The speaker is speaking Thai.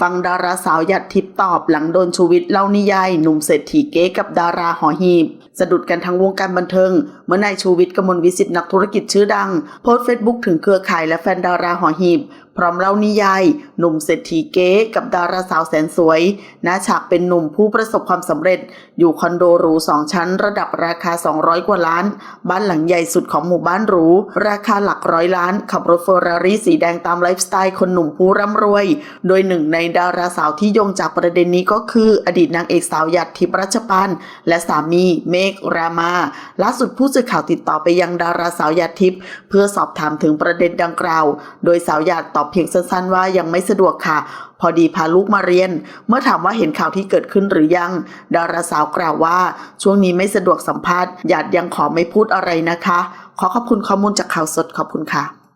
ฟังดาราสาวหยัดทิพย์ตอบหลังโดนชูวิทย์เล่านิยายหนุ่มเศรษฐีเก๊กับดาราหอหีบ สะดุดกันทั้งวงการบันเทิง เมื่อนายชูวิทย์กมลวิสิตนักธุรกิจชื่อดัง โพสต์เฟซบุ๊กถึงเครือข่ายและแฟนดาราหอหีบ พร้อมเล่านิยาย หนุ่มเศรษฐีเก๊กับดาราสาวแสนสวยหน้าฉากเป็นหนุ่มผู้ประสบความสำเร็จ อยู่คอนโดหรูสองชั้น ระดับราคา 200 กว่าล้าน บ้านหลังใหญ่สุดของหมู่บ้านหรู ราคาหลักร้อยล้าน ขับรถเฟอร์รารี่สีแดงตามไลฟ์สไตล์คนหนุ่มผู้ร่ำรวย โดยหนึ่งในดาราสาวที่โยงจากประเด็นนี้ก็คือ อดีตนางเอกสาวหยัดทิพรัชปันและสามีเมฆรามาล่าสุดผู้สื่อข่าวติดต่อไปยังดาราสาวหยัดทิพเพื่อสอบถามถึงประเด็นดังกล่าว โดยสาวหยัดตอบเพียงสั้นๆว่ายังไม่สะดวกค่ะ พอดีพาลูกมาเรียน เมื่อถามว่าเห็นข่าวที่เกิดขึ้นหรือยัง ดาราสาวกล่าวว่า ช่วงนี้ไม่สะดวกสัมภาษณ์หยาดยังขอไม่พูดอะไรนะคะ ขอขอบคุณข้อมูลจากข่าวสดขอบคุณค่ะ